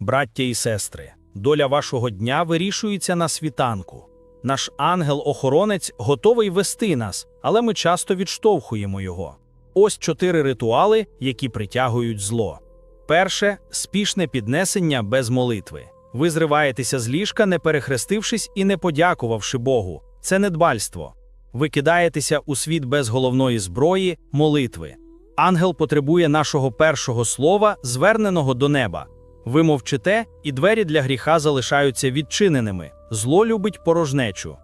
Браття і сестри, доля вашого дня вирішується на світанку. Наш ангел-охоронець готовий вести нас, але ми часто відштовхуємо його. Ось чотири ритуали, які притягують зло. Перше спішне піднесення без молитви. Ви зриваєтеся з ліжка, не перехрестившись і не подякувавши Богу. Це недбальство. Ви кидаєтеся у світ без головної зброї, молитви. Ангел потребує нашого першого слова, зверненого до неба. Ви мовчите, і двері для гріха залишаються відчиненими. Зло любить порожнечу.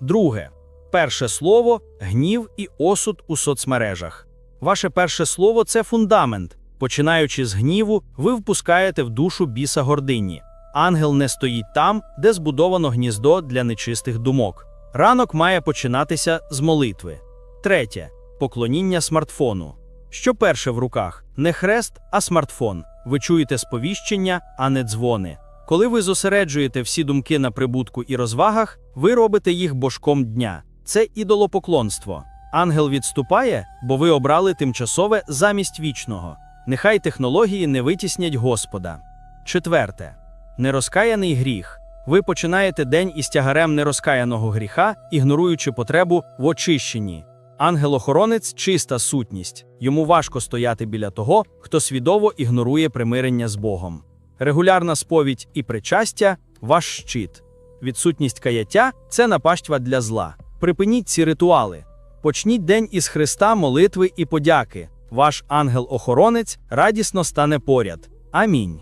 Друге. Перше слово гнів і осуд у соцмережах. Ваше перше слово це фундамент. Починаючи з гніву, ви впускаєте в душу біса гордині. Ангел не стоїть там, де збудовано гніздо для нечистих думок. Ранок має починатися з молитви. Третє поклоніння смартфону. Що перше в руках? Не хрест, а смартфон. Ви чуєте сповіщення, а не дзвони. Коли ви зосереджуєте всі думки на прибутку і розвагах, ви робите їх божком дня. Це ідолопоклонство. Ангел відступає, бо ви обрали тимчасове замість вічного. Нехай технології не витіснять Господа. Четверте нерозкаяний гріх. Ви починаєте день із тягарем нерозкаяного гріха, ігноруючи потребу в очищенні. Ангел-охоронець чиста сутність. Йому важко стояти біля того, хто свідомо ігнорує примирення з Богом. Регулярна сповідь і причастя ваш щит. Відсутність каяття це напаштва для зла. Припиніть ці ритуали. Почніть день із Христа, молитви і подяки. Ваш ангел-охоронець радісно стане поряд. Амінь.